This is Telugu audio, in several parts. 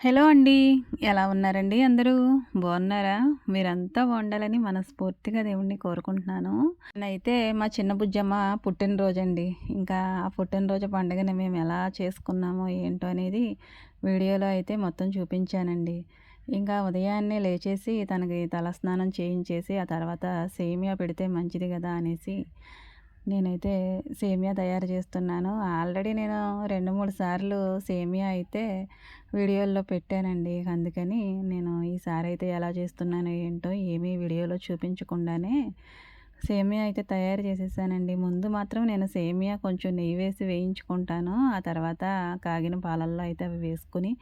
హలో అండి. ఎలా ఉన్నారండి అందరూ? బాగున్నారా? మీరంతా బాగుండాలని మనస్ఫూర్తిగా దేవుణ్ణి కోరుకుంటున్నాను. నేనైతే మా చిన్న బుజ్జమ్మ పుట్టినరోజు అండి ఇంకా ఆ పుట్టినరోజు పండుగని మేము ఎలా చేసుకున్నామో ఏంటో అనేది వీడియోలో అయితే మొత్తం చూపించానండి. ఇంకా ఉదయాన్నే లేచేసి తనకి తలస్నానం చేయించేసి ఆ తర్వాత సేమియా పెడితే మంచిది కదా అనేసి నేనైతే సేమియా తయారు చేస్తున్నాను. ఆల్రెడీ నేను రెండు మూడు సార్లు సేమియా అయితే వీడియోల్లో పెట్టానండి. అందుకని నేను ఈసారి అయితే ఎలా చేస్తున్నాను ఏంటో ఏమీ వీడియోలో చూపించకుండానే సేమియా అయితే తయారు చేసేసానండి. ముందు మాత్రం నేను సేమియా కొంచెం నెయ్యి వేసి వేయించుకుంటాను. ఆ తర్వాత కాగిన పాలల్లో అయితే అవి వేసుకుని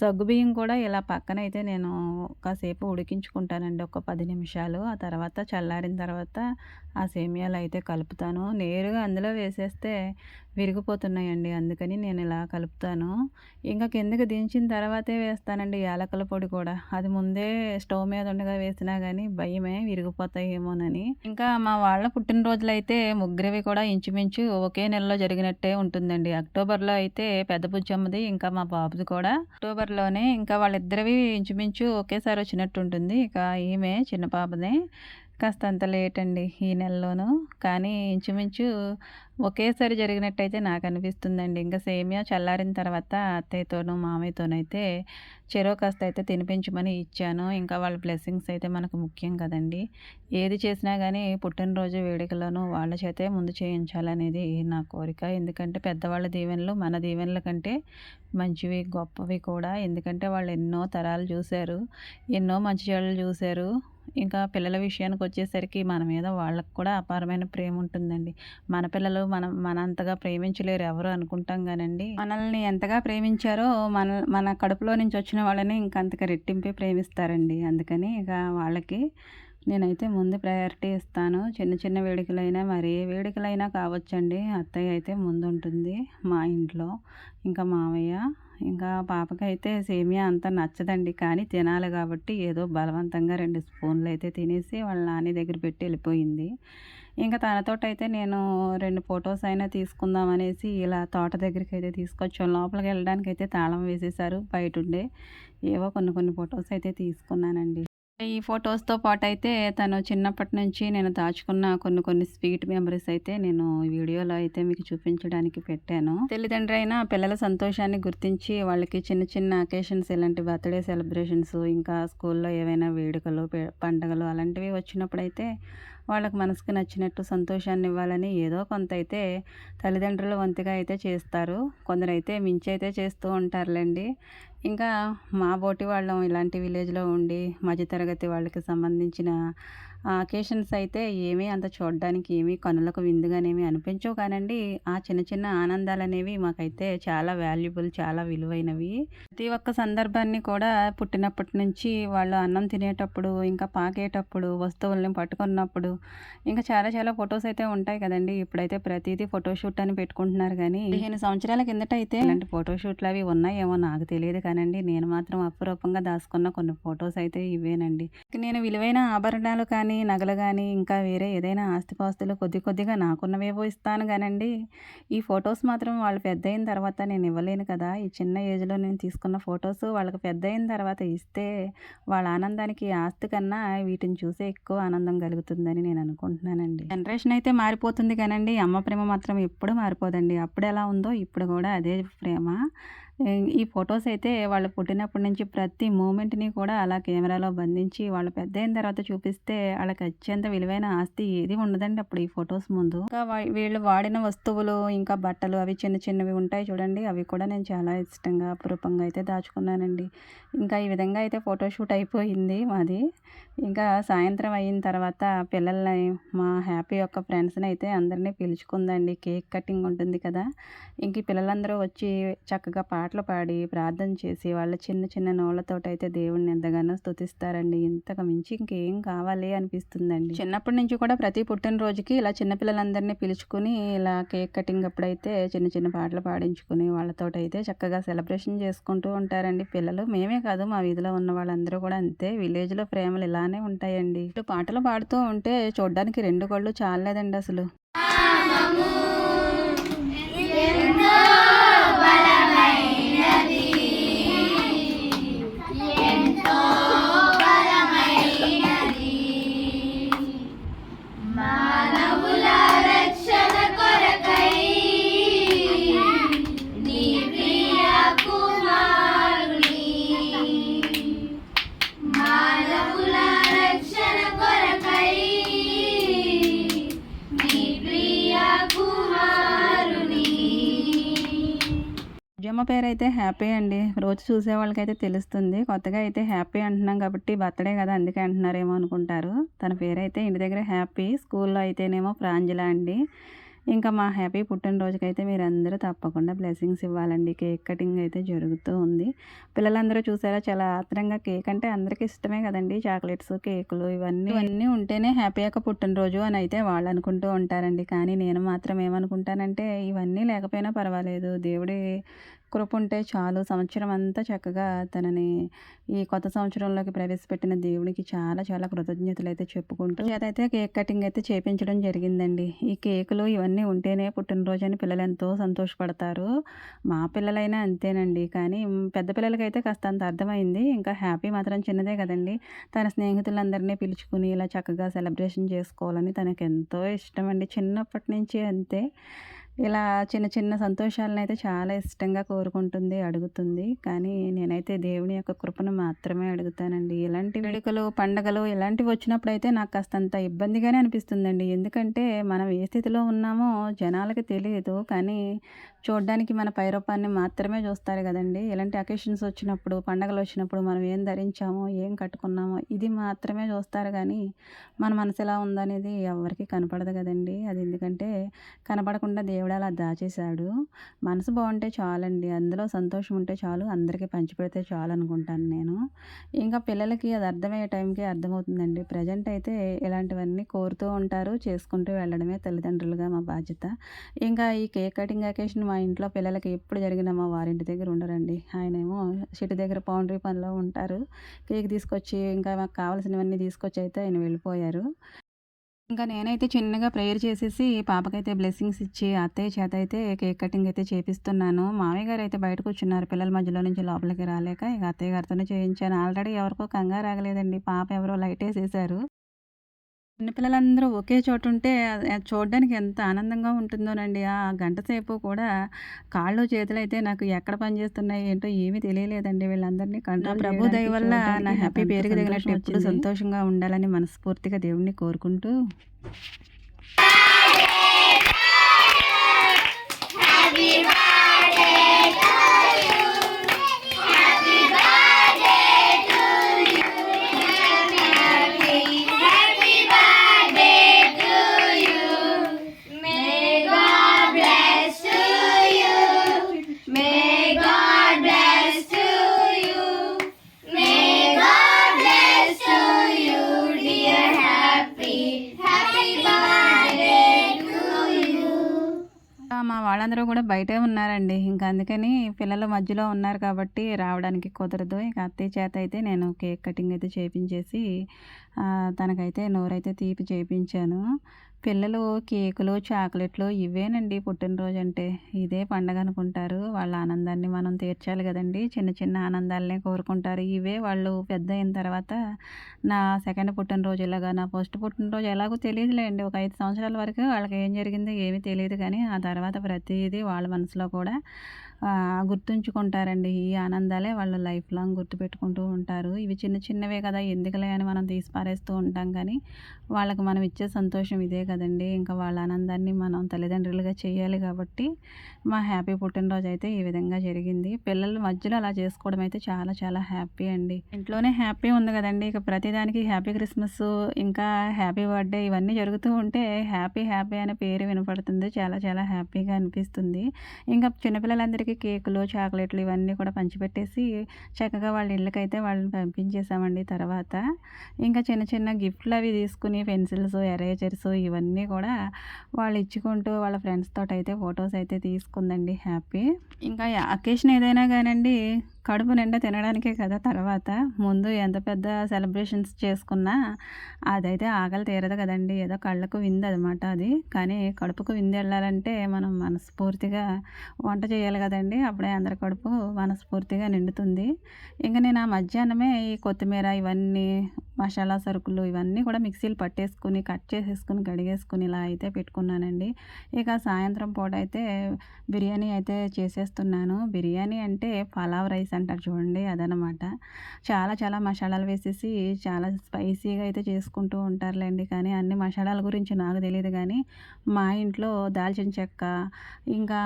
సగ్గుబియ్యం కూడా ఇలా పక్కన అయితే నేను కాసేపు ఉడికించుకుంటానండి ఒక పది నిమిషాలు. ఆ తర్వాత చల్లారిన తర్వాత ఆ సేమియాలు అయితే కలుపుతాను. నేరుగా అందులో వేసేస్తే విరిగిపోతున్నాయండి. అందుకని నేను ఇలా కలుపుతాను. ఇంకా కిందకి దించిన తర్వాతే వేస్తానండి యాలకల పొడి కూడా. అది ముందే స్టవ్ మీద ఉండగా వేసినా కానీ భయమే విరిగిపోతాయేమోనని. ఇంకా మా వాళ్ళ పుట్టినరోజులు అయితే ముగ్గురివి కూడా ఇంచుమించు ఒకే నెలలో జరిగినట్టే ఉంటుందండి. అక్టోబర్లో అయితే పెద్ద బుజ్జమ్మది ఇంకా మా బాబుది కూడా. అక్టోబర్లోనే ఇంకా వాళ్ళిద్దరివి ఇంచుమించు ఒకేసారి వచ్చినట్టు ఉంటుంది ఇక ఈమె చిన్న పాపదే కాస్తంత లేట్ అండి ఈ నెలలోనూ. కానీ ఇంచుమించు ఒకేసారి జరిగినట్టయితే నాకు అనిపిస్తుందండి ఇంకా సేమియా చల్లారిన తర్వాత అత్తయ్యతోనూ మామయ్యతోనైతే చెరో కాస్త అయితే తినిపించమని ఇచ్చాను. ఇంకా వాళ్ళ బ్లెస్సింగ్స్ అయితే మనకు ముఖ్యం కదండి. ఏది చేసినా కానీ పుట్టినరోజు వేడుకలోనూ వాళ్ళ చేతే ముందు చేయించాలనేది నా కోరిక. ఎందుకంటే పెద్దవాళ్ళ దీవెనలు మన దీవెనల కంటే మంచివి గొప్పవి కూడా. ఎందుకంటే వాళ్ళు ఎన్నో తరాలు చూశారు ఎన్నో మంచి చెడులు చూశారు. ఇంకా పిల్లల విషయానికి వచ్చేసరికి మన మీద వాళ్ళకి కూడా అపారమైన ప్రేమ ఉంటుందండి మన పిల్లలు మనం మన అంతగా ప్రేమించలేరు ఎవరు అనుకుంటాం కానండి. మనల్ని ఎంతగా ప్రేమించారో మన మన కడుపులో నుంచి వచ్చిన వాళ్ళని ఇంకంతగా రెట్టింపే ప్రేమిస్తారండి. అందుకని ఇక వాళ్ళకి నేనైతే ముందు ప్రయారిటీ ఇస్తాను. చిన్న చిన్న వేడుకలైనా మరి ఏ వేడుకలైనా కావచ్చండి. అత్తయ్య అయితే ముందు ఉంటుంది మా ఇంట్లో. ఇంకా మామయ్య ఇంకా పాపకైతే సేమియా అంత నచ్చదండి. కానీ తినాలి కాబట్టి ఏదో బలవంతంగా రెండు స్పూన్లు అయితే తినేసి వాళ్ళ నాని దగ్గర పెట్టి వెళ్ళిపోయింది. ఇంకా తనతోటైతే నేను రెండు ఫొటోస్ అయినా తీసుకుందాం అనేసి ఇలా తోట దగ్గరికి అయితే తీసుకొచ్చాం. లోపలికి వెళ్ళడానికి అయితే తాళం వేసేసారు బయట ఉండే ఏవో కొన్ని కొన్ని ఫొటోస్ అయితే తీసుకున్నానండి. ఈ ఫొటోస్తో పాటు అయితే తను చిన్నప్పటి నుంచి నేను దాచుకున్న కొన్ని కొన్ని స్వీట్ మెమరీస్ అయితే నేను వీడియోలో అయితే మీకు చూపించడానికి పెట్టాను. తల్లిదండ్రి అయినా పిల్లల సంతోషాన్ని గుర్తించి వాళ్ళకి చిన్న చిన్న అకేషన్స్ ఇలాంటి బర్త్డే సెలబ్రేషన్స్ ఇంకా స్కూల్లో ఏవైనా వేడుకలు పండుగలు అలాంటివి వచ్చినప్పుడైతే వాళ్ళకి మనసుకు నచ్చినట్టు సంతోషాన్ని ఇవ్వాలని ఏదో కొంత అయితే తల్లిదండ్రుల వంతుగా అయితే చేస్తారు. కొందరైతే మించి అయితే చేస్తూ ఉంటారులేండి. ఇంకా మా బోటి వాళ్ళం ఇలాంటి విలేజ్లో ఉండి మధ్యతరగతి వాళ్ళకి సంబంధించిన ఆకేషన్స్ అయితే ఏమీ అంత చూడడానికి ఏమీ కనులకు విందుగానేమి అనిపించవు కానండి. ఆ చిన్న చిన్న ఆనందాలు అనేవి మాకైతే చాలా వాల్యుబుల్ చాలా విలువైనవి. ప్రతి ఒక్క సందర్భాన్ని కూడా పుట్టినప్పటి నుంచి వాళ్ళు అన్నం తినేటప్పుడు ఇంకా పాకేటప్పుడు వస్తువుల్ని పట్టుకున్నప్పుడు ఇంకా చాలా చాలా ఫొటోస్ అయితే ఉంటాయి కదండి. ఇప్పుడైతే ప్రతిదీ ఫోటోషూట్ అని పెట్టుకుంటున్నారు కానీ పదిహేను సంవత్సరాల కిందట అయితే ఇలాంటి ఫోటోషూట్లు అవి ఉన్నాయేమో నాకు తెలియదు కానండి. నేను మాత్రం అపురూపంగా దాచుకున్న కొన్ని ఫొటోస్ అయితే ఇవేనండి. నేను విలువైన ఆభరణాలు కానీ కానీ నగలు కానీ ఇంకా వేరే ఏదైనా ఆస్తిపాస్తులు కొద్ది కొద్దిగా నాకున్నవేవో ఇస్తాను కానండి ఈ ఫొటోస్ మాత్రం వాళ్ళు పెద్ద అయిన తర్వాత నేను ఇవ్వలేను కదా. ఈ చిన్న ఏజ్లో నేను తీసుకున్న ఫొటోస్ వాళ్ళకి పెద్ద అయిన తర్వాత ఇస్తే వాళ్ళ ఆనందానికి ఆస్తి కన్నా వీటిని చూసే ఎక్కువ ఆనందం కలుగుతుందని నేను అనుకుంటున్నానండి. జనరేషన్ అయితే మారిపోతుంది కానండి అమ్మ ప్రేమ మాత్రం ఎప్పుడు మారిపోదండి. అప్పుడు ఎలా ఉందో ఇప్పుడు కూడా అదే ప్రేమ. ఈ ఫొటోస్ అయితే వాళ్ళు పుట్టినప్పటి నుంచి ప్రతి మూమెంట్ని కూడా అలా కెమెరాలో బంధించి వాళ్ళు పెద్ద అయిన తర్వాత చూపిస్తే వాళ్ళకి అత్యంత విలువైన ఆస్తి ఏది ఉండదండి అప్పుడు ఈ ఫొటోస్ ముందు. ఇంకా వీళ్ళు వాడిన వస్తువులు ఇంకా బట్టలు అవి చిన్న చిన్నవి ఉంటాయి చూడండి. అవి కూడా నేను చాలా ఇష్టంగా అపురూపంగా అయితే దాచుకున్నానండి. ఇంకా ఈ విధంగా అయితే ఫోటోషూట్ అయిపోయింది మాది. ఇంకా సాయంత్రం అయిన తర్వాత పిల్లల్ని మా హ్యాపీ యొక్క ఫ్రెండ్స్ని అయితే అందరినీ పిలుచుకుందండి. కేక్ కటింగ్ ఉంటుంది కదా. ఇంక పిల్లలందరూ వచ్చి చక్కగా పాటలు పాడి ప్రార్థన చేసి వాళ్ళ చిన్న చిన్న నోళ్ళతోటైతే దేవుడిని ఎంతగానో స్థుతిస్తారండి ఇంతకు మించి ఇంకేం కావాలి అనిపిస్తుందండి. చిన్నప్పటి నుంచి కూడా ప్రతి పుట్టినరోజుకి ఇలా చిన్నపిల్లలందరినీ పిలుచుకుని ఇలా కేక్ కటింగ్ అప్పుడైతే చిన్న చిన్న పాటలు పాడించుకుని వాళ్ళతోటైతే చక్కగా సెలబ్రేషన్ చేసుకుంటూ ఉంటారండి. పిల్లలు మేమే కాదు మా వీధిలో ఉన్న వాళ్ళందరూ కూడా అంతే. విలేజ్లో ప్రేమలు ఇలానే ఉంటాయండి. ఇటు పాటలు పాడుతూ ఉంటే చూడడానికి రెండు కళ్ళు చాలేదండి అసలు. పేరు అయితే హ్యాపీ అండి. రోజు చూసే వాళ్ళకైతే తెలుస్తుంది. కొత్తగా అయితే హ్యాపీ అంటున్నాం కాబట్టి బర్త్డే కదా అందుకే అంటున్నారేమో అనుకుంటారు. తన పేరైతే ఇంటి దగ్గర హ్యాపీ స్కూల్లో అయితేనేమో ప్రాంజల అండి. ఇంకా మా హ్యాపీ పుట్టినరోజుకైతే మీరందరూ తప్పకుండా బ్లెస్సింగ్స్ ఇవ్వాలండి. కేక్ కటింగ్ అయితే జరుగుతూ ఉంది. పిల్లలందరూ చూసారా? చాలా ఆత్రంగా కేక్ అంటే అందరికీ ఇష్టమే కదండి. చాక్లెట్స్ కేకులు ఇవన్నీ ఇవన్నీ ఉంటేనే హ్యాపీ యొక్క పుట్టినరోజు అని అయితే వాళ్ళు అనుకుంటూ ఉంటారండి. కానీ నేను మాత్రం ఏమనుకుంటానంటే ఇవన్నీ లేకపోయినా పర్వాలేదు. దేవుడి కృప ఉంటే చాలు. సంవత్సరం అంతా చక్కగా తనని ఈ కొత్త సంవత్సరంలోకి ప్రవేశపెట్టిన దేవుడికి చాలా చాలా కృతజ్ఞతలు అయితే చెప్పుకుంటూ అదైతే కేక్ కటింగ్ అయితే చేపించడం జరిగిందండి. ఈ కేకులు ఇవన్నీ ఉంటేనే పుట్టినరోజు అని పిల్లలు ఎంతో సంతోషపడతారు. మా పిల్లలైనా అంతేనండి. కానీ పెద్ద పిల్లలకైతే కాస్త అంత అర్థమైంది. ఇంకా హ్యాపీ మాత్రం చిన్నదే కదండి. తన స్నేహితులందరినీ పిలుచుకుని ఇలా చక్కగా సెలబ్రేషన్ చేసుకోవాలని తనకు ఎంతో ఇష్టం అండి చిన్నప్పటి నుంచి అంతే. ఇలా చిన్న చిన్న సంతోషాలను అయితే చాలా ఇష్టంగా కోరుకుంటుంది అడుగుతుంది. కానీ నేనైతే దేవుని యొక్క కృపను మాత్రమే అడుగుతానండి. ఇలాంటి వేడుకలు పండగలు ఇలాంటివి వచ్చినప్పుడు అయితే నాకు కాస్తంత ఇబ్బందిగానే అనిపిస్తుందండి. ఎందుకంటే మనం ఏ స్థితిలో ఉన్నామో జనాలకి తెలియదు. కానీ చూడడానికి మన పైరూపాన్ని మాత్రమే చూస్తారు కదండి. ఇలాంటి అకేషన్స్ వచ్చినప్పుడు పండగలు వచ్చినప్పుడు మనం ఏం ధరించామో ఏం కట్టుకున్నామో ఇది మాత్రమే చూస్తారు. కానీ మన మనసు ఎలా ఉందనేది ఎవరికి కనపడదు కదండి. అది ఎందుకంటే కనపడకుండా దేవుడు అలా దాచేశాడు. మనసు బాగుంటే చాలండి. అందులో సంతోషం ఉంటే చాలు. అందరికీ పంచిపెడితే చాలు అనుకుంటాను నేను. ఇంకా పిల్లలకి అది అర్థమయ్యే టైంకి అర్థమవుతుందండి. ప్రజెంట్ అయితే ఇలాంటివన్నీ కోరుతూ ఉంటారు. చేసుకుంటూ వెళ్ళడమే తల్లిదండ్రులుగా మా బాధ్యత. ఇంకా ఈ కేక్ కటింగ్ అకేషన్ మా ఇంట్లో పిల్లలకి ఎప్పుడు జరిగినా మా వారింటి దగ్గర ఉండరండి. ఆయనేమో చెట్టు సిటీ దగ్గర పౌండరీ పనిలో ఉంటారు. కేక్ తీసుకొచ్చి ఇంకా మాకు కావాల్సినవన్నీ తీసుకొచ్చి అయితే ఆయన వెళ్ళిపోయారు. ఇంకా నేనైతే చిన్నగా ప్రేయర్ చేసేసి పాపకైతే బ్లెస్సింగ్స్ ఇచ్చి అత్తయ్య చేత అయితే కేక్ కటింగ్ అయితే చేపిస్తున్నాను. మామయ్య గారు అయితే బయటకు వచ్చినారు పిల్లల మధ్యలో నుంచి లోపలికి రాలేక ఇక అత్తయ్య గారితోనే చేయించాను. ఆల్రెడీ ఎవరికో కంగారు ఆగలేదండి. పాప ఎవరో లైట్ వేసేసారు చిన్నపిల్లలందరూ ఒకే చోట ఉంటే చూడడానికి ఎంత ఆనందంగా ఉంటుందోనండి. ఆ గంట సేపు కూడా కాళ్ళు చేతులు అయితే నాకు ఎక్కడ పనిచేస్తున్నాయి ఏంటో ఏమీ తెలియలేదండి. వీళ్ళందరినీ కంట్రోల్ ప్రభు దయ వల్ల నా హ్యాపీ పేరుకి తగినట్టు ఎప్పుడు సంతోషంగా ఉండాలని మనస్ఫూర్తిగా దేవుణ్ణి కోరుకుంటూ May కూడా బయటే ఉన్నారండి. ఇంకా అందుకని పిల్లల మధ్యలో ఉన్నారు కాబట్టి రావడానికి కుదరదు. ఇక అత్తయ్య చేత అయితే నేను కేక్ కటింగ్ అయితే చేపించేసి తనకైతే నోరైతే తీపి చేయించాను పిల్లలు కేకులు చాక్లెట్లు ఇవేనండి పుట్టినరోజు అంటే ఇదే పండగ అనుకుంటారు వాళ్ళ ఆనందాన్ని మనం తీర్చాలి కదండి. చిన్న చిన్న ఆనందాలనే కోరుకుంటారు. ఇవే వాళ్ళు పెద్ద అయిన తర్వాత నా సెకండ్ పుట్టినరోజు ఇలాగా నా ఫస్ట్ పుట్టినరోజు ఎలాగో తెలియదులేండి. ఒక ఐదు సంవత్సరాల వరకు వాళ్ళకి ఏం జరిగిందో ఏమీ తెలియదు కానీ ఆ తర్వాత ప్రతిదీ వాళ్ళ మనసులో కూడా గుర్తుంచుకుంటారండి ఈ ఆనందాలే వాళ్ళు లైఫ్ లాంగ్ గుర్తుపెట్టుకుంటూ ఉంటారు. ఇవి చిన్న చిన్నవే కదా ఎందుకులే అని మనం తీసి పారేస్తూ ఉంటాం కానీ వాళ్ళకి మనం ఇచ్చే సంతోషం ఇదే కదండి. ఇంకా వాళ్ళ ఆనందాన్ని మనం తల్లిదండ్రులుగా చేయాలి కాబట్టి మా హ్యాపీ పుట్టినరోజు అయితే ఈ విధంగా జరిగింది. పిల్లల మధ్యలో అలా చేసుకోవడం అయితే చాలా చాలా హ్యాపీ అండి. ఇంట్లోనే హ్యాపీ ఉంది కదండి. ఇక ప్రతిదానికి హ్యాపీ క్రిస్మస్ ఇంకా హ్యాపీ బర్త్డే ఇవన్నీ జరుగుతూ ఉంటే హ్యాపీ హ్యాపీ అనే పేరు వినపడుతుంది. చాలా చాలా హ్యాపీగా అనిపిస్తుంది. ఇంకా చిన్నపిల్లలందరికీ కేకులు చాక్లెట్లు ఇవన్నీ కూడా పంచిపెట్టేసి చక్కగా వాళ్ళ ఇళ్ళకైతే వాళ్ళని పంపించేసామండి తర్వాత. ఇంకా చిన్న చిన్న గిఫ్ట్లు అవి తీసుకుని పెన్సిల్స్ ఎరేజర్స్ ఇవన్నీ కూడా వాళ్ళు ఇచ్చుకుంటూ వాళ్ళ ఫ్రెండ్స్ తోటి అయితే ఫొటోస్ అయితే తీసుకుందండి హ్యాపీ. ఇంకా అకేషన్ ఏదైనా కానండి కడుపు నిండా తినడానికే కదా తర్వాత. ముందు ఎంత పెద్ద సెలబ్రేషన్స్ చేసుకున్నా అదైతే ఆకలి తీరదు కదండి ఏదో కళ్ళకు విందు అనమాట అది. కానీ కడుపుకు విందు వెళ్ళాలంటే మనం మనస్ఫూర్తిగా వంట చేయాలి కదా కదండి అప్పుడే అందరి కడుపు మనస్ఫూర్తిగా నిండుతుంది. ఇంకా నేను ఆ మధ్యాహ్నమే ఈ కొత్తిమీర ఇవన్నీ మసాలా సరుకులు ఇవన్నీ కూడా మిక్సీలు పట్టేసుకుని కట్ చేసేసుకుని కడిగేసుకుని ఇలా అయితే పెట్టుకున్నానండి. ఇక సాయంత్రం పూట అయితే బిర్యానీ అయితే చేసేస్తున్నాను. బిర్యానీ అంటే పలావ్ రైస్ అంటారు చూడండి అదనమాట. చాలా చాలా మసాలాలు వేసేసి చాలా స్పైసీగా అయితే చేసుకుంటూ ఉంటారులేండి. కానీ అన్ని మసాలాల గురించి నాకు తెలియదు కానీ మా ఇంట్లో దాల్చిన చెక్క ఇంకా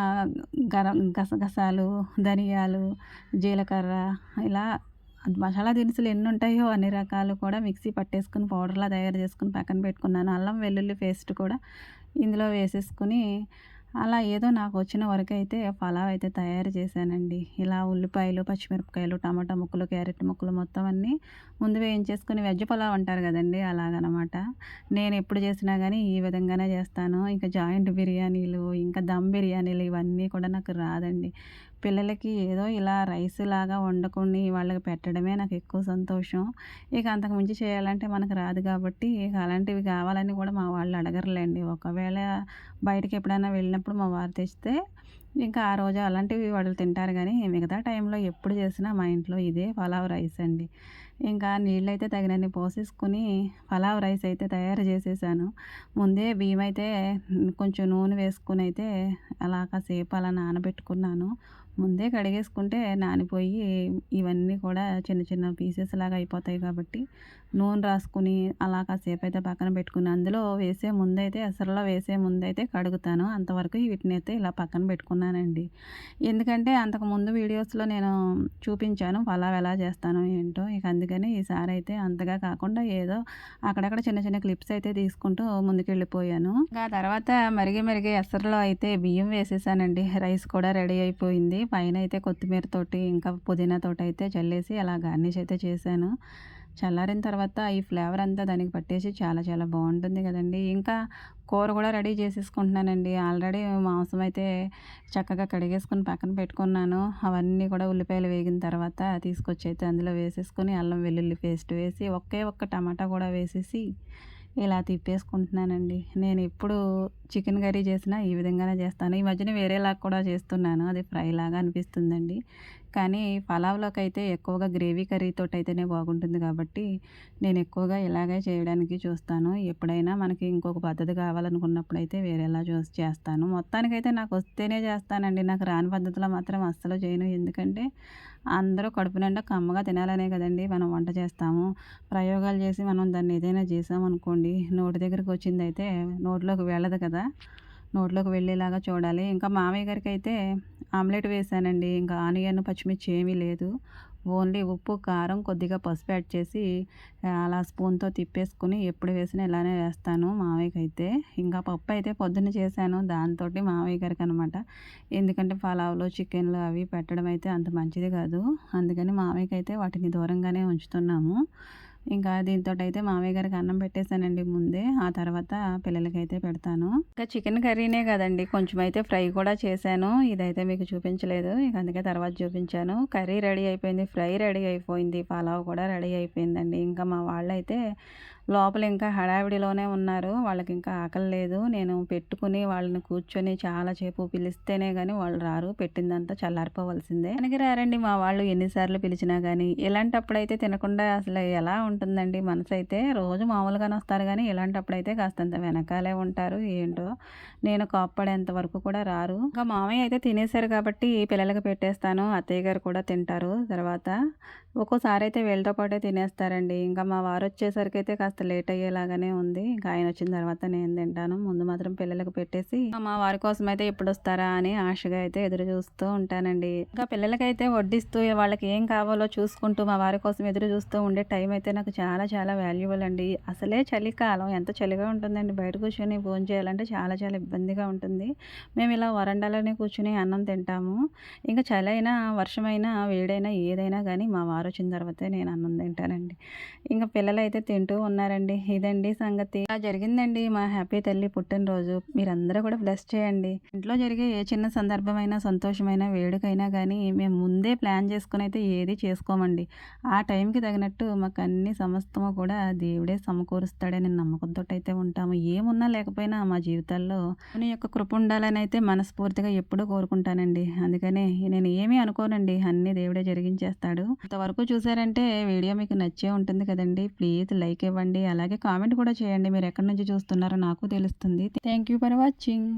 గరం గస గసగసాలు ధనియాలు జీలకర్ర ఇలా మసాలా దినుసులు ఎన్ని ఉంటాయో అన్ని రకాలు కూడా మిక్సీ పట్టేసుకుని పౌడర్లా తయారు చేసుకుని పక్కన పెట్టుకున్నాను. అల్లం వెల్లుల్లి పేస్ట్ కూడా ఇందులో వేసేసుకుని అలా ఏదో నాకు వచ్చిన వరకు అయితే పలావ్ అయితే తయారు చేశానండి. ఇలా ఉల్లిపాయలు పచ్చిమిరపకాయలు టమాటా ముక్కలు క్యారెట్ ముక్కలు మొత్తం అన్నీ ముందు వేయించేసుకుని వెజ్ పలావ్ అంటారు కదండి అలాగనమాట. నేను ఎప్పుడు చేసినా కానీ ఈ విధంగానే చేస్తాను. ఇంకా జాయింట్ బిర్యానీలు ఇంకా దమ్ బిర్యానీలు ఇవన్నీ కూడా నాకు రాదండి. పిల్లలకి ఏదో ఇలా రైస్ లాగా వండుకొని వాళ్ళకి పెట్టడమే నాకు ఎక్కువ సంతోషం. ఇక అంతకు మించి చేయాలంటే మనకు రాదు కాబట్టి ఇక అలాంటివి కావాలని కూడా మా వాళ్ళు అడగరులేండి. ఒకవేళ బయటకి ఎప్పుడైనా వెళ్ళినప్పుడు మా వారు తెస్తే ఇంకా ఆ రోజు అలాంటివి వాళ్ళు తింటారు కానీ మిగతా టైంలో ఎప్పుడు చేసినా మా ఇంట్లో ఇదే పలావ్ రైస్ అండి. ఇంకా నీళ్ళైతే తగినన్ని పోసేసుకుని పలావ్ రైస్ అయితే తయారు చేసేసాను. ముందే బియ్యం అయితే కొంచెం నూనె వేసుకుని అయితే అలా కాసేపు అలా నానబెట్టుకున్నాను. ముందే కడిగేసుకుంటే నానిపోయి ఇవన్నీ కూడా చిన్న చిన్న పీసెస్ లాగా అయిపోతాయి కాబట్టి నూనె రాసుకుని అలా కాసేపు అయితే పక్కన పెట్టుకుని అందులో వేసే ముందైతే ఎసరలో వేసే ముందైతే కడుగుతాను. అంతవరకు వీటిని అయితే ఇలా పక్కన పెట్టుకున్నానండి. ఎందుకంటే అంతకుముందు వీడియోస్లో నేను చూపించాను పలావ్ ఎలా చేస్తాను ఏంటో. ఇక అందుకని ఈసారి అయితే అంతగా కాకుండా ఏదో అక్కడక్కడ చిన్న చిన్న క్లిప్స్ అయితే తీసుకుంటూ ముందుకెళ్ళిపోయాను. ఇంకా తర్వాత మరిగి మరిగి ఎసరలో అయితే బియ్యం వేసేసానండి. రైస్ కూడా రెడీ అయిపోయింది. పైన అయితే కొత్తిమీర తోటి ఇంకా పుదీనా తోటి అయితే చల్లేసి అలా గార్నిష్ అయితే చేశాను. చల్లారిన తర్వాత ఈ ఫ్లేవర్ అంతా దానికి పట్టేసి చాలా చాలా బాగుంటుంది కదండి. ఇంకా కూర కూడా రెడీ చేసేసుకుంటున్నానండి. ఆల్రెడీ మాంసం అయితే చక్కగా కడిగేసుకుని పక్కన పెట్టుకున్నాను. అవన్నీ కూడా ఉల్లిపాయలు వేగిన తర్వాత తీసుకొచ్చి అయితే అందులో వేసేసుకొని అల్లం వెల్లుల్లి పేస్ట్ వేసి ఒకే ఒక్క టమాటా కూడా వేసేసి ఇలా తిప్పేసుకుంటున్నానండి. నేను ఎప్పుడు చికెన్ కర్రీ చేసినా ఈ విధంగానే చేస్తాను. ఈ మధ్యన వేరేలాగా కూడా చేస్తున్నాను. అది ఫ్రై లాగా అనిపిస్తుందండి. కానీ పలావ్లోకి అయితే ఎక్కువగా గ్రేవీ కర్రీతో అయితేనే బాగుంటుంది కాబట్టి నేను ఎక్కువగా ఇలాగే చేయడానికి చూస్తాను. ఎప్పుడైనా మనకి ఇంకొక పద్ధతి కావాలనుకున్నప్పుడు అయితే వేరేలా చూసి చేస్తాను. మొత్తానికైతే నాకు వస్తేనే చేస్తానండి. నాకు రాని పద్ధతిలో మాత్రం అస్సలు చేయను. ఎందుకంటే అందరూ కడుపు నిండా కమ్మగా తినాలనే కదండి మనం వంట చేస్తాము. ప్రయోగాలు చేసి మనం దాన్ని ఏదైనా చేసామనుకోండి నోటి దగ్గరికి వచ్చింది అయితే నోట్లోకి వెళ్ళదు కదా. నోట్లోకి వెళ్ళేలాగా చూడాలి. ఇంకా మామయ్య గారికి అయితే ఆమ్లెట్ వేసానండి. ఇంకా ఆనియన్ పచ్చిమిర్చి ఏమీ లేదు. ఓన్లీ ఉప్పు కారం కొద్దిగా పసుపు యాడ్ చేసి అలా స్పూన్తో తిప్పేసుకుని ఎప్పుడు వేసినా ఇలానే వేస్తాను మావయ్యకి అయితే ఇంకా పప్పు అయితే పొద్దున్న చేశాను. దాంతో మావయ్య గారికి అనమాట ఎందుకంటే పలావ్లో చికెన్లు అవి పెట్టడం అయితే అంత మంచిది కాదు. అందుకని మావయ్యకి అయితే వాటిని దూరంగానే ఉంచుతున్నాము. ఇంకా దీంతో అయితే మామయ్య గారికి అన్నం పెట్టేశానండి ముందే. ఆ తర్వాత పిల్లలకైతే పెడతాను. ఇంకా చికెన్ కర్రీనే కదండి కొంచెం అయితే ఫ్రై కూడా చేశాను. ఇదైతే మీకు చూపించలేదు. ఇక అందుకే తర్వాత చూపించాను. కర్రీ రెడీ అయిపోయింది ఫ్రై రెడీ అయిపోయింది పలావ్ కూడా రెడీ అయిపోయిందండి. ఇంకా మా వాళ్ళైతే లోపల ఇంకా హడావిడిలోనే ఉన్నారు. వాళ్ళకి ఇంకా ఆకలి లేదు. నేను పెట్టుకుని వాళ్ళని కూర్చొని చాలాసేపు పిలిస్తేనే కానీ వాళ్ళు రారు. పెట్టిందంతా చల్లారిపోవలసిందే. మనకి రారండి మా వాళ్ళు ఎన్నిసార్లు పిలిచినా కానీ ఇలాంటప్పుడైతే తినకుండా అసలు ఎలా ఉంటుందండి మనసు అయితే రోజు మామూలుగానే వస్తారు కానీ ఇలాంటప్పుడైతే కాస్తంత వెనకాలే ఉంటారు. ఏంటో? నేను కోప్పడేంత వరకు కూడా రారు. ఇంకా మామయ్య అయితే తినేశారు కాబట్టి పిల్లలకి పెట్టేస్తాను. అత్తయ్య గారు కూడా తింటారు. తర్వాత ఒక్కోసారి అయితే వీళ్ళతో పాటే తినేస్తారండి. ఇంకా మా వారు వచ్చేసరికి అయితే కాస్త లేట్ అయ్యేలాగానే ఉంది. ఇంకా ఆయన వచ్చిన తర్వాత నేను తింటాను. ముందు మాత్రం పిల్లలకు పెట్టేసి మా వారి కోసం అయితే ఎప్పుడు వస్తారా అని ఆశగా అయితే ఎదురు చూస్తూ ఉంటానండి. ఇంకా పిల్లలకైతే వడ్డిస్తూ వాళ్ళకి ఏం కావాలో చూసుకుంటూ మా వారి కోసం ఎదురు చూస్తూ ఉండే టైం అయితే నాకు చాలా చాలా వాల్యుబుల్ అండి. అసలే చలికాలం. ఎంత చలిగా ఉంటుందండి. బయట కూర్చొని భోజనం చేయాలంటే చాలా చాలా ఇబ్బందిగా ఉంటుంది. మేము ఇలా వరండాలోనే కూర్చుని అన్నం తింటాము. ఇంకా చలి అయినా వర్షమైనా వేడైనా ఏదైనా కానీ మా వారు వచ్చిన తర్వాతే నేను అన్నం తింటానండి. ఇంకా పిల్లలు అయితే తింటూ ఉన్నారు. ఉన్నారండి ఇదండి సంగతి. ఇలా జరిగిందండి మా హ్యాపీ తల్లి పుట్టినరోజు. మీరందరూ కూడా బ్లెస్ చేయండి. ఇంట్లో జరిగే ఏ చిన్న సందర్భమైనా సంతోషమైన వేడుకైనా కానీ మేము ముందే ప్లాన్ చేసుకుని అయితే ఏది చేసుకోమండి. ఆ టైంకి తగినట్టు మాకు అన్ని సమస్తము కూడా దేవుడే సమకూరుస్తాడని నమ్మకంతో అయితే ఉంటాము. ఏమున్నా లేకపోయినా మా జీవితాల్లో నీ యొక్క కృప ఉండాలని అయితే మనస్ఫూర్తిగా ఎప్పుడూ కోరుకుంటానండి. అందుకనే నేను ఏమీ అనుకోనండి. అన్ని దేవుడే జరిగించేస్తాడు. ఇంతవరకు చూసారంటే వీడియో మీకు నచ్చే ఉంటుంది కదండి. ప్లీజ్ లైక్ ఇవ్వండి. అలాగే కామెంట్ కూడా చేయండి. మీరు ఎక్కడి నుంచి చూస్తున్నారో నాకు తెలుస్తుంది. Thank you for watching